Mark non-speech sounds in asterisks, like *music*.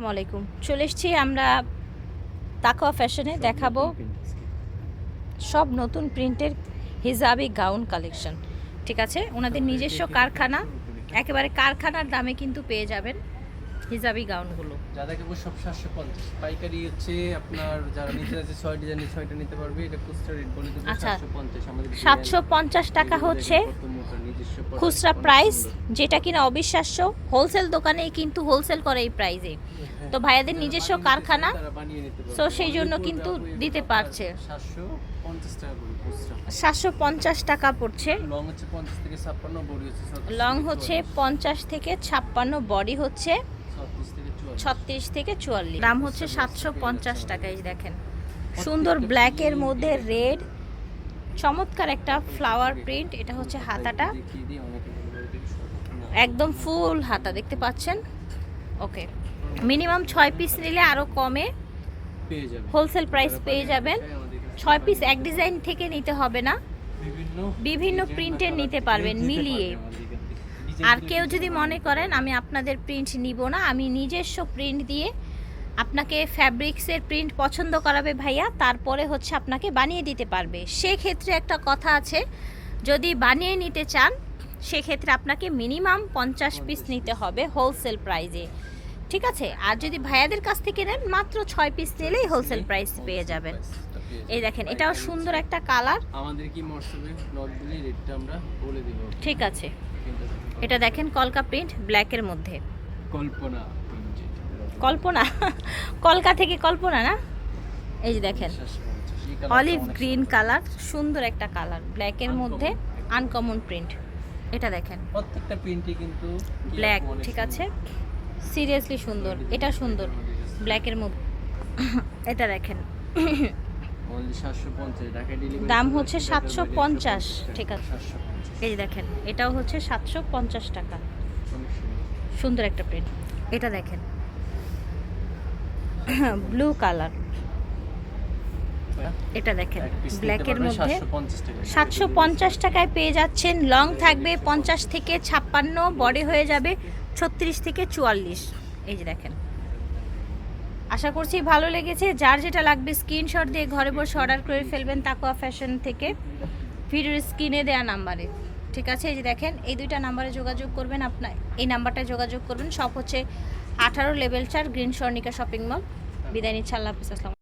আসসালামু আলাইকুম। চলে এসেছি আমরা তাকওয়া ফ্যাশনে দেখাবো সব নতুন প্রিন্টের হিজাবি গাউন কালেকশন। ঠিক আছে? ওনাদের নিজস্ব কারখানা। একেবারে কারখানার দামে কিন্তু পেয়ে যাবেন। হিজাবি গাউনগুলো। যারা কেবল সব সাতশো পঞ্চাশ। পাইকারি হচ্ছে আপনার যারা নিতে আছে ছয় ডিজাইনের ছয়টা নিতে পারবে। এটা খুচরা রেট বলে দেবো আচ্ছা। সাতশো পঞ্চাশ আমাদের সাতশো পঞ্চাশ টাকা হচ্ছে খুচরা প্রাইস যেটা কিনা অবিশ্বাস্য। হোলসেল দোকানেই কিন্তু হোলসেল করে এই প্রাইজে তো ভাইয়াদের নিজস্ব কারখানা সো সেই জন্য কিন্তু দিতে পারছে। সাতশো পঞ্চাশ টাকা পড়ছে। লং হচ্ছে পঞ্চাশ থেকে ছাপ্পান্ন বড়ি হচ্ছে ছত্রিশ থেকে চুয়াল্লিশ। দাম হচ্ছে সাতশো পঞ্চাশ টাকায় দেখেন। সুন্দর ব্ল্যাকের মধ্যে রেড চমৎকার একটা ফ্লাওয়ার প্রিন্ট এটা হচ্ছে হাতাটা। একদম ফুল হাতা দেখতে পাচ্ছেন? ওকে মিনিমাম ছয় পিস নিলে আরও কমে হোলসেল প্রাইস পেয়ে যাবেন। ছয় পিস এক ডিজাইন থেকে নিতে হবে না। বিভিন্ন প্রিন্টের নিতে পারবেন মিলিয়ে। আর কেউ যদি মনে করেন আমি আপনাদের প্রিন্ট নিব না আমি নিজস্ব প্রিন্ট দিয়ে আপনাকে ফ্যাব্রিক্সের প্রিন্ট পছন্দ করাবে ভাইয়া তারপরে হচ্ছে আপনাকে বানিয়ে দিতে পারবে। সেক্ষেত্রে একটা কথা আছে যদি বানিয়ে নিতে চান সেক্ষেত্রে আপনাকে মিনিমাম পঞ্চাশ পিস নিতে হবে হোলসেল প্রাইজে ঠিক আছে? আর যদি ভাইয়াদের কাছ থেকে নেন মাত্র ছয় পিস নিলেই হোলসেল প্রাইস পেয়ে যাবেন। এই দেখেন এটাও সুন্দর একটা কালার আমাদের কি নট দিলে রেটটা আমরা বলে দিব। ঠিক আছে। এটা দেখেন কলকা প্রিন্ট ব্ল্যাকের মধ্যে। কল্পনা কল্পনা? কলকা থেকে কল্পনা না? এই যে দেখেন। অলিভ গ্রিন কালার সুন্দর। একটা কালার ব্ল্যাকের মধ্যে আনকমন প্রিন্ট এটা দেখেন। প্রত্যেকটা প্রিন্টই কিন্তু ব্ল্যাক ঠিক আছে? সিরিয়াসলি সুন্দর। এটা সুন্দর ব্ল্যাকের মধ্যে। এটা দেখেন। Only 750 ঢাকায় delivery দাম হচ্ছে সাতশো পঞ্চাশ ঠিক আছে। এই দেখেন এটাও হচ্ছে সাতশো পঞ্চাশ টাকা। সুন্দর। একটা প্রিন্ট এটা দেখেন। *coughs* ব্লু কালার এটা দেখেন ব্ল্যাকের মধ্যে সাতশো পঞ্চাশ টাকায়। পেয়ে যাচ্ছেন লং থাকবে পঞ্চাশ থেকে ছাপ্পান্ন বডি হয়ে যাবে ছত্রিশ থেকে চুয়াল্লিশ। এই যে দেখেন। আশা করছি ভালো লেগেছে। যার যেটা লাগবে স্ক্রিনশট দিয়ে ঘরে বসে অর্ডার করে ফেলবেন তাকুয়া ফ্যাশন থেকে। ভিডিওর স্ক্রিনে দেওয়া নাম্বারে ঠিক আছে? এই যে দেখেন, এই দুইটা নাম্বারে যোগাযোগ করবেন আপনার, এই নাম্বারটায় যোগাযোগ করবেন। সব হচ্ছে আঠারো লেভেল চার গ্রিন স্বর্ণিকা শপিং মল বিদায় নিচ্ছে, আল্লাহ হাফিজ, আসসালাম